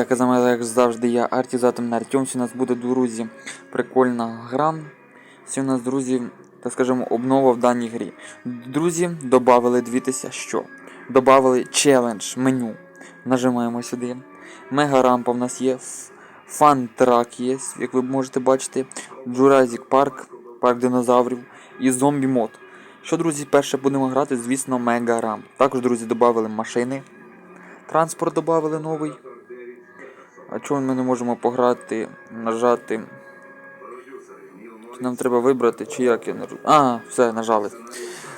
Так, а як завжди, я Артізатом Артем. Сьогодні у нас буде, друзі, прикольна гра. Сьогодні у нас, друзі, так скажемо, обнова в даній грі. Друзі, додали, дивіться, що. Добавили челендж меню. Нажимаємо сюди. Мега рампа в нас є. Фан-трак є, як ви можете бачити. Jurassic Park, парк динозаврів і зомбі мод. Що, друзі, перше будемо грати, звісно, мега рамп. Також, друзі, додали машини. Транспорт додали новий. А чого ми не можемо пограти, нажати? Нам треба вибрати, чи як я нажу. А, все, нажали.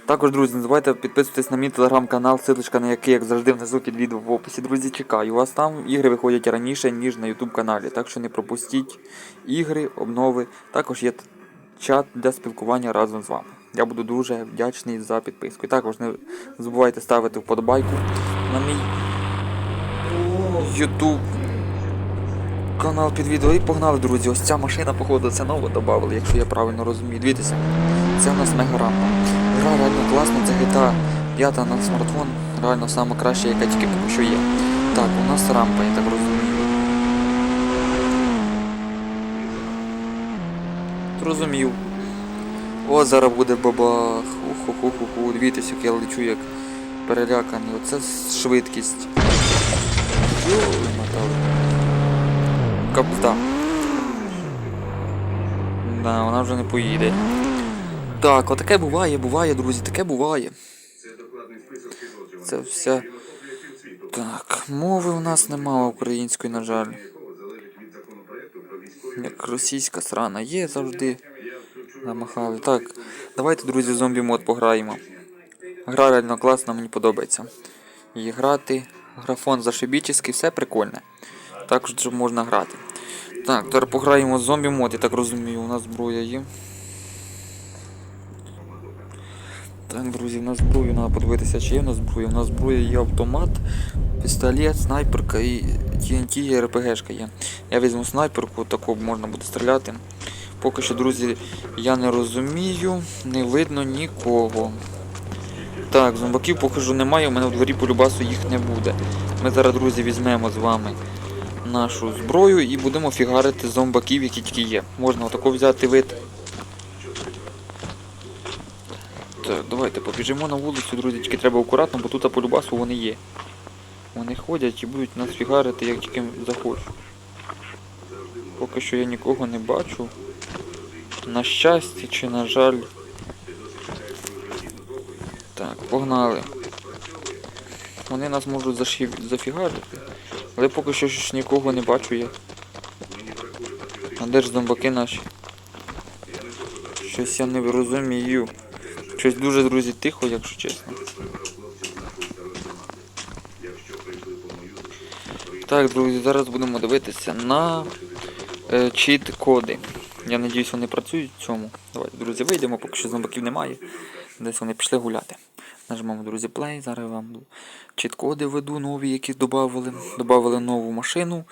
Також, друзі, не забувайте підписуватись на мій телеграм-канал, ссылочка на який, як завжди, внизу під відео в описі. Друзі, чекаю вас там. Ігри виходять раніше, ніж на YouTube каналі. Так що не пропустіть ігри, обнови. Також є чат для спілкування разом з вами. Я буду дуже вдячний за підписку. І також не забувайте ставити вподобайку на мій YouTube канал під відео і погнали, друзі. Ось ця машина, походу, це ново додали, якщо я правильно розумію. Дивіться, це у нас мегарампа. Гра реально класна, це GTA 5 на смартфон. Реально сама краща, яка тільки поки що є. Так, у нас рампа, я так розумію. Зрозумів. О, зараз буде бабах. Уху-ху-ху-ху. Дивіться, як я лечу, як переляканий. Оце швидкість. Мотали. Капта. Да, вона вже не поїде. Так, отаке буває, буває, друзі, таке буває. Це вся. Так, мови у нас немає української, на жаль. Як російська срана є завжди. Замахали. Так, давайте, друзі, зомбі мод пограємо. Гра реально класна, мені подобається. Її грати. Графон зашибічний, все прикольне. Також можна грати. Так, тепер пограємо з зомбі мод, я так розумію, у нас зброя є. Так, друзі, у нас зброю, треба подивитися, чи є у нас зброя. У нас зброя є автомат, пістолет, снайперка і TNT і РПГшка є. Я візьму снайперку, таку можна буде стріляти. Поки що, друзі, я не розумію, не видно нікого. Так, зомбаків поки що немає, у мене в дворі по любасу їх не буде. Ми зараз, друзі, візьмемо з вами нашу зброю і будемо фігарити зомбаків, які тільки є. Можна отако взяти вид. Так, давайте побіжимо на вулицю, друзі, тільки треба акуратно, бо тут по любасу вони є. Вони ходять і будуть нас фігарити, як тільки захочу. Поки що я нікого не бачу. На щастя чи на жаль. Так, погнали. Вони нас можуть зафігарити. Але поки що ж нікого не бачу я. А де ж зомбаки наші? Щось я не розумію. Щось дуже, друзі, тихо, якщо чесно. Так, друзі, зараз будемо дивитися на е, чіт-коди. Я надіюсь, вони працюють в цьому. Давайте, друзі, вийдемо, поки що зомбаків немає. Десь вони пішли гуляти. Нажмемо, друзі, play. Зараз вам чіт-коди веду нові, які додали. Добавили нову машину,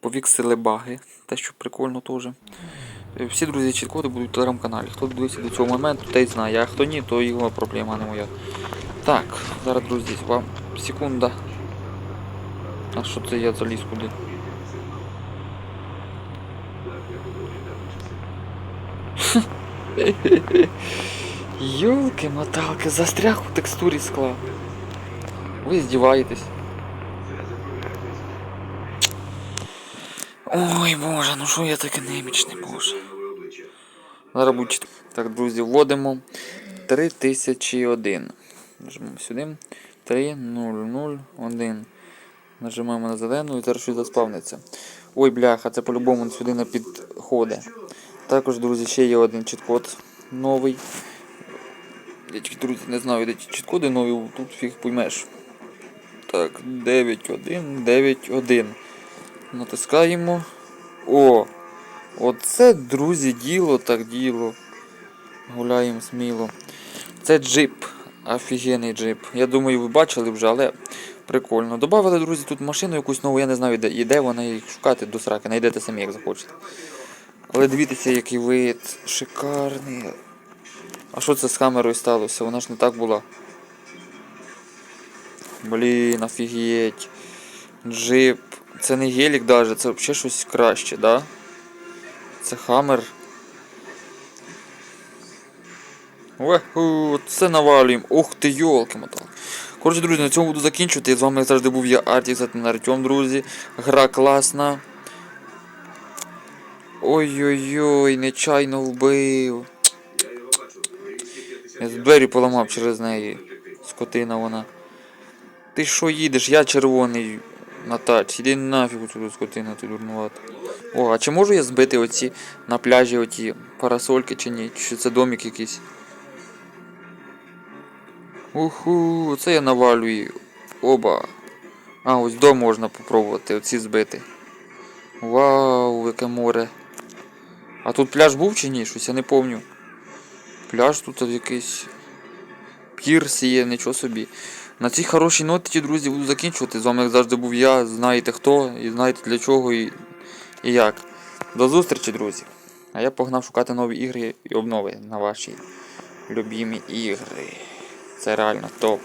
повіксили баги, те, що прикольно теж. Е, Всі друзі, чіт-коди будуть в телеграм-каналі. Хто дивився до цього моменту, той знає. А хто ні, то його проблема, не моя. Так, зараз, друзі, вам секунда. А що це я заліз куди? Йолки-моталки, застряг у текстурі скла. Ви здіваєтесь. Ой боже, ну що я таке немічний, боже. Зараз Так, друзі, вводимо 3001. Нажимаємо сюди. 3001. Нажимаємо на зелену і зараз щось заспавниться. Ой, бляха, це по-любому сюди не підходить. Також, друзі, ще є один чіткод новий. Я тільки, друзі, не знаю, де ті чіткоди нові, тут фіг поймеш. Так, 9.1, 9.1. Натискаємо. О! Оце, друзі, діло так діло. Гуляємо сміло. Це джип. Офігенний джип. Я думаю, ви бачили вже, але прикольно. Добавили, друзі, тут машину якусь нову, я не знаю, де, і де вона їх шукати до сраки, знайдете самі, як захочете. Але дивіться, який вид. Шикарний. А що це з камерою сталося? Вона ж не так була. Блін, офігеть. Джип. Це не гелік даже, це взагалі щось краще, да? Це хаммер. Веху, це навалюємо. Ух ти, йолки мотал. Коротше, друзі, на цьому буду закінчувати. З вами як завжди був я Артік Артем, друзі. Гра класна. Ой-ой-ой, нечайно вбив. Я двері поламав через неї. Скотина вона. Ти що їдеш? Я червоний на тач. Іди нафіг отсюди скотина, ти дурнувата. О, а чи можу я збити оці на пляжі оті парасольки чи ні? Чи це домик якийсь? Уху, це я навалюю. Оба. А, ось дом можна попробувати, оці збити. Вау, яке море. А тут пляж був чи ні? Щось я не помню. Пляж тут якийсь. Пірс є, нічого собі. На цій хорошій ноті, друзі, буду закінчувати. З вами, як завжди, був я. Знаєте хто і знаєте для чого і, і як. До зустрічі, друзі. А я погнав шукати нові ігри і обнови на ваші любімі ігри. Це реально топ.